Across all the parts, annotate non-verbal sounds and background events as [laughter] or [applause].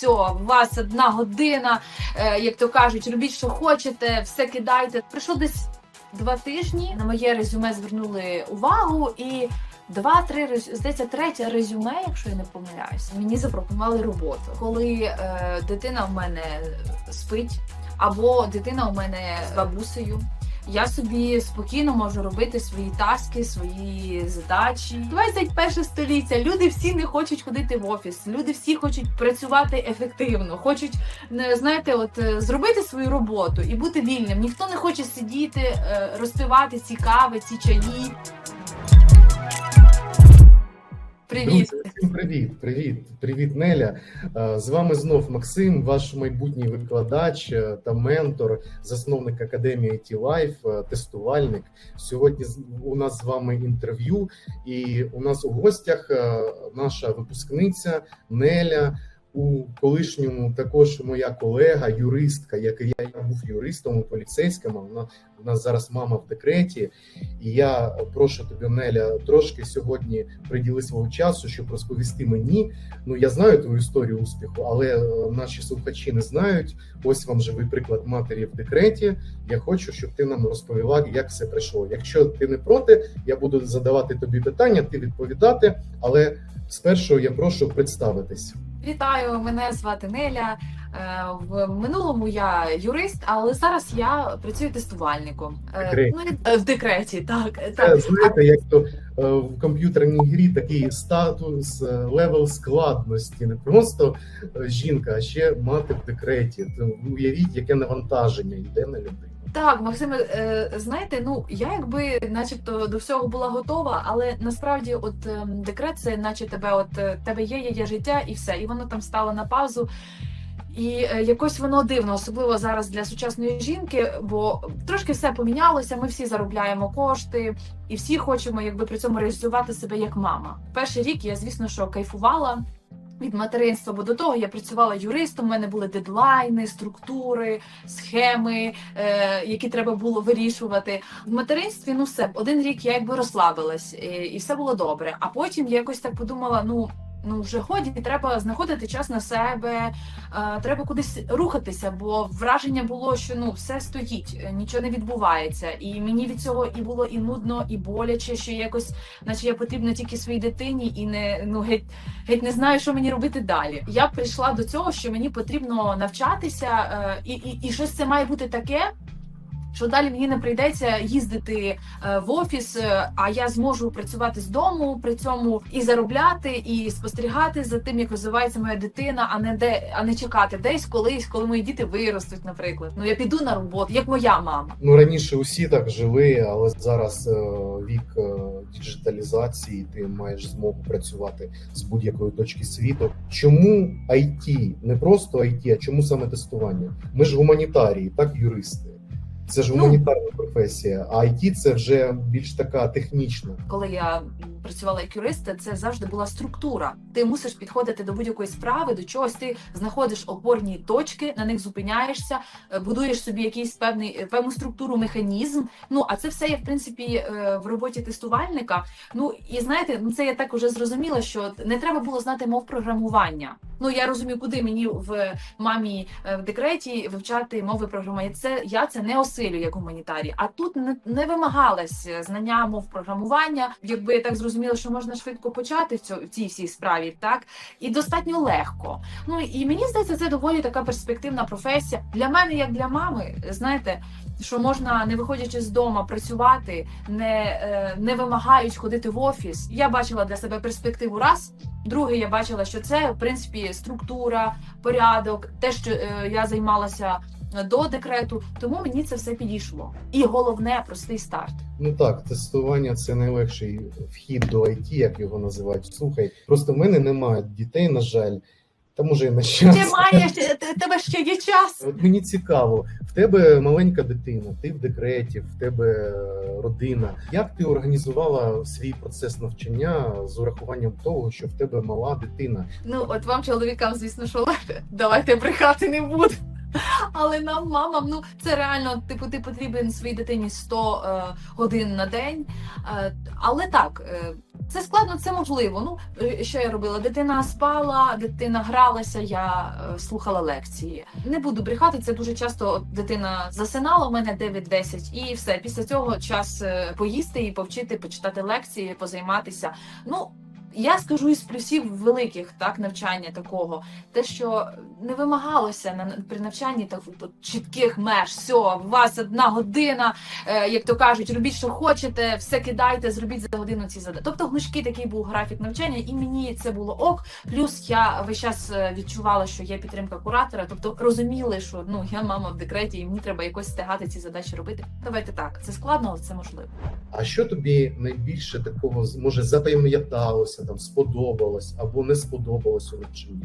все, у вас одна година, е, як то кажуть, робіть, що хочете, все кидайте. Пройшло десь два тижні. На моє резюме звернули увагу і. Два-три здається, третє резюме, якщо я не помиляюсь, мені запропонували роботу. Коли е, дитина в мене спить, або дитина у мене з бабусею. Я собі спокійно можу робити свої таски, свої задачі. 21 століття. Люди всі не хочуть ходити в офіс. Люди всі хочуть працювати ефективно, хочуть знаєте, от е, зробити свою роботу і бути вільним. Ніхто не хоче сидіти, е, розпивати ці кави, ці чаї. Привіт. Друзі, привіт, привіт, привіт, Неля. З вами знов Максим, ваш майбутній викладач е, та ментор, засновник академії IT Life, е, тестувальник. Сьогодні у нас з вами інтерв'ю, і у нас у гостях е, наша випускниця Неля. У колишньому також моя колега, юристка, як і я був юристом у поліцейському. Вона у нас зараз мама в декреті. І я прошу тебе, Неля, трошки сьогодні приділи свого часу, щоб розповісти мені. Ну я знаю твою історію успіху, але е, наші слухачі не знають. Ось вам живий приклад матері в декреті. Я хочу, щоб ти нам розповіла, як все пройшло. Якщо ти не проти, я буду задавати тобі питання, ти відповідати. Але спершу я прошу представитись. Вітаю, мене звати Неля. Е, В минулому я юрист, але зараз я працюю тестувальником. Е, Декреті. Ну, е, в декреті, так. Так. знаєте, як то в комп'ютерній грі такий статус, левел складності, не просто жінка, а ще мати в декреті. Уявіть, яке навантаження йде на людину. Так, Максиме, е, знаєте, ну я якби, начебто, до всього була готова, але насправді, от ем, декрет, це наче тебе, от е, тебе є, є, є життя, і все, і воно там стало на паузу. І е, якось воно дивно, особливо зараз для сучасної жінки, бо трошки все помінялося. Ми всі заробляємо кошти, і всі хочемо, якби при цьому реалізувати себе як мама. Перший рік я, звісно, що кайфувала. Від материнства, бо до того я працювала юристом. У мене були дедлайни, структури, схеми, е, які треба було вирішувати. В материнстві ну все один рік я якби розслабилась, і, і все було добре. А потім я якось так подумала: ну. Ну, вже годі, треба знаходити час на себе, е, треба кудись рухатися, бо враження було, що ну все стоїть, е, нічого не відбувається. І мені від цього і було і нудно, і боляче, що якось, наче я потрібна тільки своїй дитині, і не ну геть геть не знаю, що мені робити далі. Я прийшла до цього, що мені потрібно навчатися, е, і, і, і щось це має бути таке. Що далі мені не прийдеться їздити е, в офіс, е, а я зможу працювати з дому, при цьому і заробляти, і спостерігати за тим, як розвивається моя дитина, а не де, а не чекати десь колись, коли мої діти виростуть, наприклад. Ну я піду на роботу, як моя мама. Ну раніше усі так жили, але зараз е, вік діджиталізації, ти маєш змогу працювати з будь-якої точки світу. Чому IT? не просто IT, а чому саме тестування? Ми ж гуманітарії, так юристи. Це ж Ну. гуманітарна професія, а IT це вже більш така технічна. коли я працювала як юрист, це завжди була структура. Ти мусиш підходити до будь-якої справи, до чогось. Ти знаходиш опорні точки, на них зупиняєшся, е, будуєш собі якийсь певний е, певну структуру, механізм. Ну а це все є в принципі е, в роботі тестувальника. Ну і знаєте, ну це я так уже зрозуміла, що не треба було знати мов програмування. Ну я розумію, куди мені в мамі в декреті вивчати мови програмування. Це я це не осилю як гуманітарій. А тут не, не вимагалось е, знання мов програмування. Якби я так зрозуміла, що можна швидко почати в, цьо, в цій всій справі, так і достатньо легко. Ну і мені здається, це доволі така перспективна професія для мене, як для мами. Знаєте, що можна не виходячи з дому працювати, не, е, не вимагають ходити в офіс. Я бачила для себе перспективу раз. Друге, я бачила, що це в принципі структура, порядок, те, що е, я займалася до декрету, тому мені це все підійшло. І головне простий старт. Ну так, тестування це найлегший вхід до IT, як його називають. Слухай, просто в мене немає дітей, на жаль. Та може і на Ти щастя. маєш тебе ще є час. От мені цікаво, в тебе маленька дитина, ти в декреті, в тебе родина. Як ти організувала свій процес навчання з урахуванням того, що в тебе мала дитина? Ну от вам, чоловікам, звісно, що давайте брехати не буду. Але нам, мамам, ну це реально, типу, ти потрібен своїй дитині 100 е, годин на день. Е, але так, е, Це складно, це можливо. Ну е, що я робила? Дитина спала, дитина гралася, я е, слухала лекції. Не буду брехати. Це дуже часто дитина засинала у мене 9-10 і все. Після цього час е, поїсти і повчити, почитати лекції, позайматися. Ну я скажу із плюсів великих так навчання такого, те, що не вимагалося на при навчанні так чітких меж. Все, у вас одна година, е, як то кажуть, робіть, що хочете, все кидайте, зробіть за годину ці задачі. Тобто гнучкий такий був графік навчання, і мені це було ок. Плюс я весь час е, відчувала, що є підтримка куратора, тобто розуміли, що ну я мама в декреті, і мені треба якось встигати ці задачі робити. Давайте так, це складно, але це можливо. А що тобі найбільше такого може запам'яталося, там сподобалось або не сподобалось навчанні?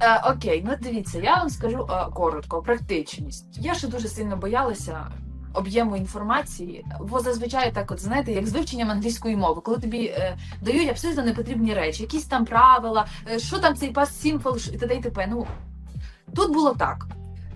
Е, окей, ну дивіться, я вам скажу е, коротко, практичність. Я ще дуже сильно боялася. Об'єму інформації, бо зазвичай так, от знаєте, як з вивченням англійської мови, коли тобі е, дають абсолютно непотрібні речі, якісь там правила, е, що там цей simple, ш- і т.д. і т.п. Ну тут було так.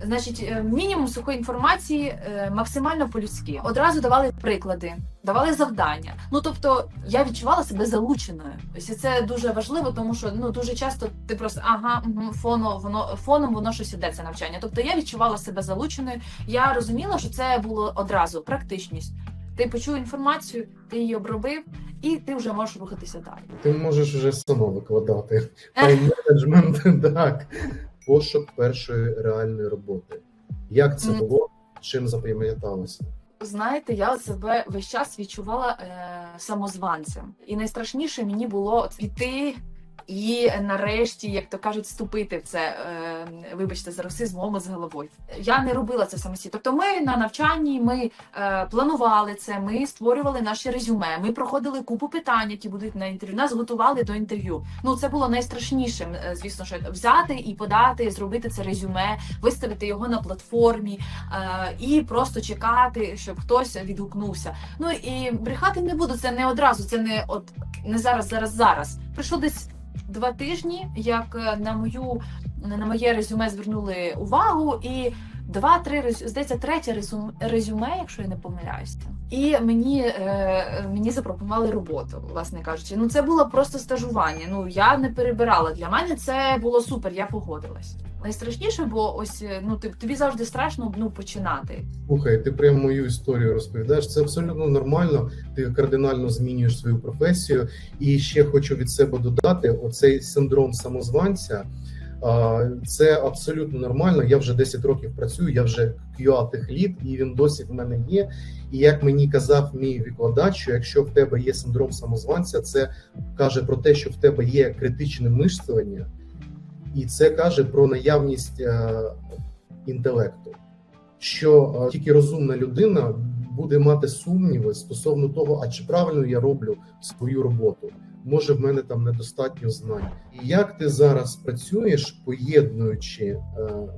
Значить, е, мінімум сухої інформації, е, максимально по-людськи. Одразу давали приклади, давали завдання. Ну тобто я відчувала себе залученою. Ось це дуже важливо, тому що ну дуже часто ти просто ага, фоно, воно фоном воно щось іде це навчання. Тобто я відчувала себе залученою. Я розуміла, що це було одразу практичність. Ти почув інформацію, ти її обробив, і ти вже можеш рухатися далі. Ти можеш вже сама викладати тайм-менеджмент, [laughs] так. Пошук першої реальної роботи. Як це було? Чим запам'яталося? Знаєте, я себе весь час відчувала е, самозванцем, і найстрашніше мені було піти. І нарешті, як то кажуть, вступити в це, е, вибачте, за расизм, омо з головою. Я не робила це самостійно. Тобто, ми на навчанні ми е, планували це, ми створювали наші резюме, ми проходили купу питань, які будуть на інтерв'ю. Нас готували до інтерв'ю. Ну це було найстрашнішим, е, звісно, що взяти і подати, зробити це резюме, виставити його на платформі е, і просто чекати, щоб хтось відгукнувся. Ну і брехати не буду. Це не одразу, це не от не зараз, зараз, зараз. Пройшло десь два тижні, як е, на мою на моє резюме звернули увагу, і два-три здається, третє резюме, якщо я не помиляюся. І мені, е, мені запропонували роботу, власне кажучи. Ну це було просто стажування. Ну я не перебирала. Для мене це було супер. Я погодилась. Найстрашніше, бо ось е, ну ти- тобі завжди страшно ну починати. Слухай, ти прям мою історію розповідаєш. Це абсолютно нормально. Ти кардинально змінюєш свою професію. І ще хочу від себе додати: оцей синдром самозванця. Це абсолютно нормально. Я вже 10 років працюю, я вже QA техлід, і він досі в мене є. І як мені казав мій викладач, що якщо в тебе є синдром самозванця, це каже про те, що в тебе є критичне мислення, і це каже про наявність е, інтелекту що е, тільки розумна людина буде мати сумніви стосовно того, а чи правильно я роблю свою роботу. Може, в мене там недостатньо знань. І як ти зараз працюєш, поєднуючи е,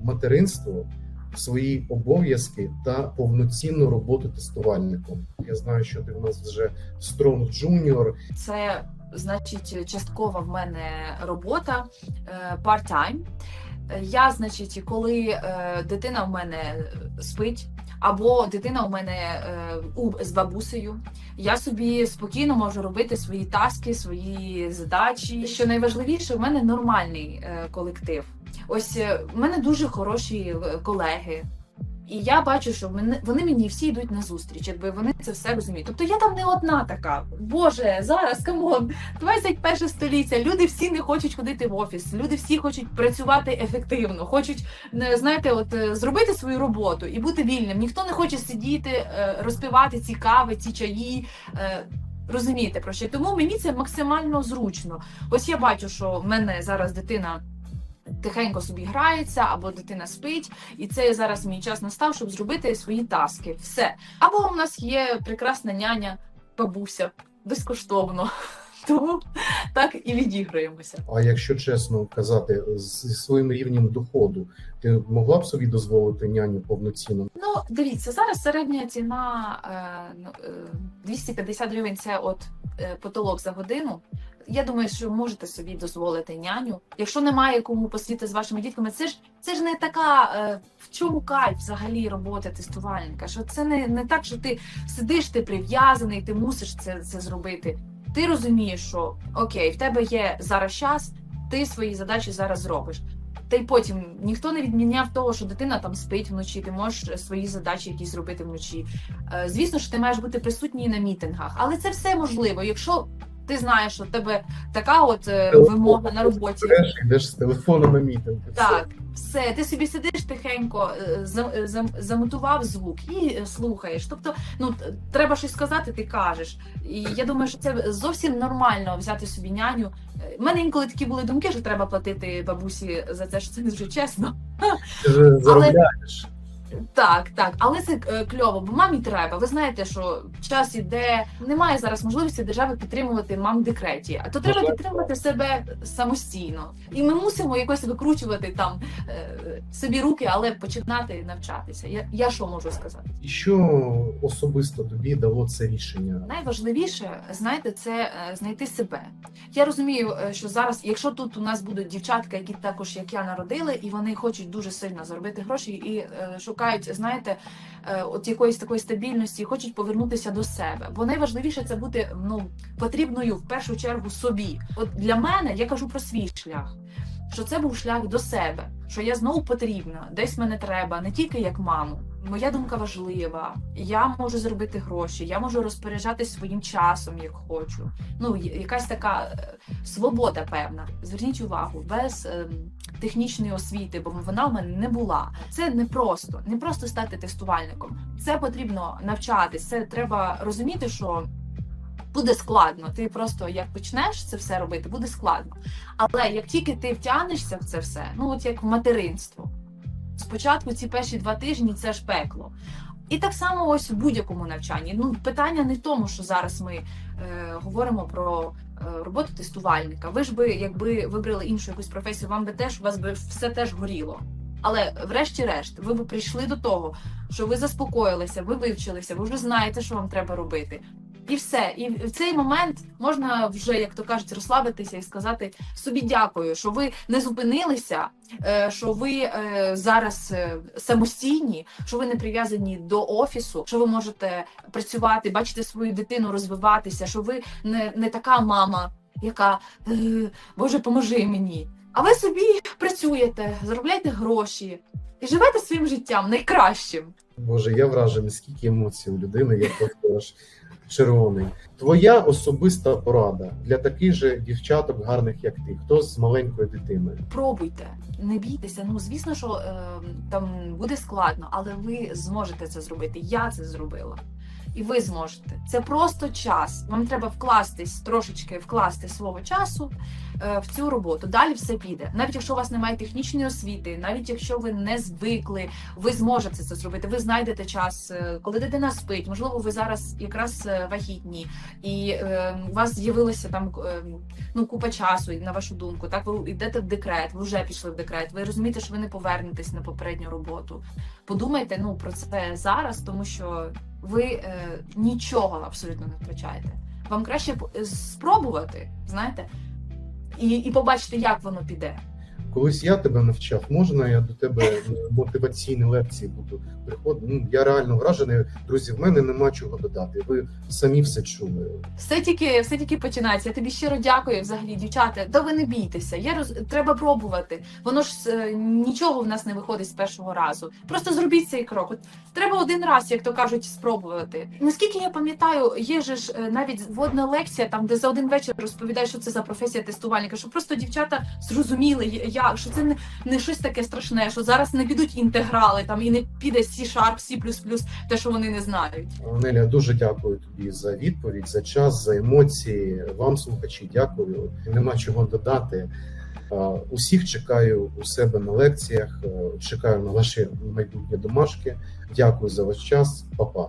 материнство, свої обов'язки та повноцінну роботу тестувальником? Я знаю, що ти в нас вже Strong Junior. Це значить часткова в мене робота е, part-time. Е, Я, значить, коли дитина в мене спить, або дитина у мене е, у, з бабусею, я собі спокійно можу робити свої таски, свої задачі. Що найважливіше, у мене нормальний е, колектив. Ось е, в мене дуже хороші е, колеги. І я бачу, що мене вони мені всі йдуть на зустріч, якби вони це все розуміють. Тобто я там не одна така. Боже, зараз камон, 21 століття. Люди всі не хочуть ходити в офіс. Люди всі хочуть працювати ефективно, хочуть знаєте, от е, зробити свою роботу і бути вільним. Ніхто не хоче сидіти, е, розпивати ці кави, ці чаї. е, Розумієте про що? Тому мені це максимально зручно. Ось я бачу, що в мене зараз дитина тихенько собі грається, або дитина спить, і це зараз мій час настав, щоб зробити свої таски. Все. Або у нас є прекрасна няня, бабуся, безкоштовно. [laughs] Тому так і відіграємося. А якщо чесно казати, зі своїм рівнем доходу, ти могла б собі дозволити няню повноцінно? Ну, дивіться, зараз середня ціна е, ну, е, 250 гривень це от е, потолок за годину. Я думаю, що можете собі дозволити няню. Якщо немає кому посвіти з вашими дітками, це ж це ж не така е, в чому кайф взагалі роботи тестувальника. Що це не, не так, що ти сидиш, ти прив'язаний, ти мусиш це, це зробити. ти розумієш, що окей, в тебе є зараз час, ти свої задачі зараз зробиш. Та й потім ніхто не відміняв того, що дитина там спить вночі, ти можеш свої задачі якісь зробити вночі. Е, Звісно ж, ти маєш бути присутній на мітингах, але це все можливо, якщо ти знаєш, що в тебе така от е, вимога на роботі. Йдеш з телефону на мітинг. Так, все, ти собі сидиш тихенько, е, е, зам- замотував звук і слухаєш. Тобто, ну треба щось сказати, ти кажеш. І я думаю, що це зовсім нормально взяти собі няню. У мене інколи такі були думки, що треба платити бабусі за це, що це не дуже чесно. Ти ж [laughs] заробляєш. Так, так, але це е, кльово, бо мамі треба. Ви знаєте, що час іде, немає зараз можливості держави підтримувати мам в декреті, а то треба Можливо. підтримувати себе самостійно. І ми мусимо якось викручувати там е, собі руки, але починати навчатися. Я, я що можу сказати? І що особисто тобі дало це рішення? Найважливіше, знаєте, це е, знайти себе. Я розумію, що зараз, якщо тут у нас будуть дівчатка, які також як я народили, і вони хочуть дуже сильно заробити гроші і е, шукають, знаєте, е, от якоїсь такої стабільності, і хочуть повернутися до себе. Бо найважливіше це бути ну потрібною в першу чергу собі. От для мене я кажу про свій шлях. Що це був шлях до себе, що я знову потрібна, десь мене треба, не тільки як маму. Моя думка важлива. Я можу зробити гроші, я можу розпоряджатись своїм часом, як хочу. Ну, якась така е, свобода певна. Зверніть увагу, без ем, технічної освіти, бо вона в мене не була. Це не просто, не просто стати тестувальником. Це потрібно навчатись. Це треба розуміти, що. Буде складно, ти просто як почнеш це все робити, буде складно. Але як тільки ти втягнешся в це все, ну от як в материнство, спочатку ці перші два тижні це ж пекло. І так само ось в будь-якому навчанні. Ну, питання не в тому, що зараз ми е, говоримо про е, роботу тестувальника. Ви ж би, якби вибрали іншу якусь професію, вам би теж у вас би все теж горіло. Але врешті-решт, ви б прийшли до того, що ви заспокоїлися, ви вивчилися, ви вже знаєте, що вам треба робити. І все. І в цей момент можна вже, як то кажуть, розслабитися і сказати собі дякую, що ви не зупинилися, е, що ви е, зараз е, самостійні, що ви не прив'язані до офісу, що ви можете працювати, бачити свою дитину, розвиватися, що ви не, не така мама, яка Боже, поможи мені. А ви собі працюєте, заробляєте гроші і живете своїм життям найкращим. Боже, я вражений, скільки емоцій у людини, я просто аж червоний. Твоя особиста порада для таких же дівчаток гарних, як ти, хто з маленькою дитиною. Пробуйте, не бійтеся. Ну звісно, що е, там буде складно, але ви зможете це зробити. Я це зробила. І ви зможете. Це просто час. Вам треба вкластись трошечки вкласти свого часу е, в цю роботу. Далі все піде. Навіть якщо у вас немає технічної освіти, навіть якщо ви не звикли, ви зможете це зробити. Ви знайдете час, е, коли дитина спить. Можливо, ви зараз якраз е, вагітні, і у вас з'явилося там ну купа часу, на вашу думку. Так ви йдете в декрет, ви вже пішли в декрет. Ви розумієте, що ви не повернетесь на попередню роботу. Подумайте ну про це зараз, тому що ви е, нічого абсолютно не втрачаєте. Вам краще е, спробувати, знаєте, і, і побачити, як воно піде. Колись я тебе навчав, можна я до тебе мотиваційні лекції буду приходити? Ну я реально вражений. Друзі, в мене нема чого додати. Ви самі все чули. Все тільки, все тільки починається. Я тобі щиро дякую, взагалі, дівчата. Та ви не бійтеся. Я роз... треба пробувати. Воно ж е, нічого в нас не виходить з першого разу. Просто зробіть цей крок. От треба один раз, як то кажуть, спробувати. Наскільки я пам'ятаю, є же ж е, навіть вводна лекція, там де за один вечір розповідають, що це за професія тестувальника, щоб просто дівчата зрозуміли, як що це не, не щось таке страшне, що зараз не підуть інтеграли там і не піде C-Sharp, C++, те, що вони не знають. Неля, дуже дякую тобі за відповідь, за час, за емоції. Вам, слухачі, дякую. Нема чого додати. Усіх чекаю у себе на лекціях. е, Чекаю на ваші майбутні домашки. Дякую за ваш час. Па-па.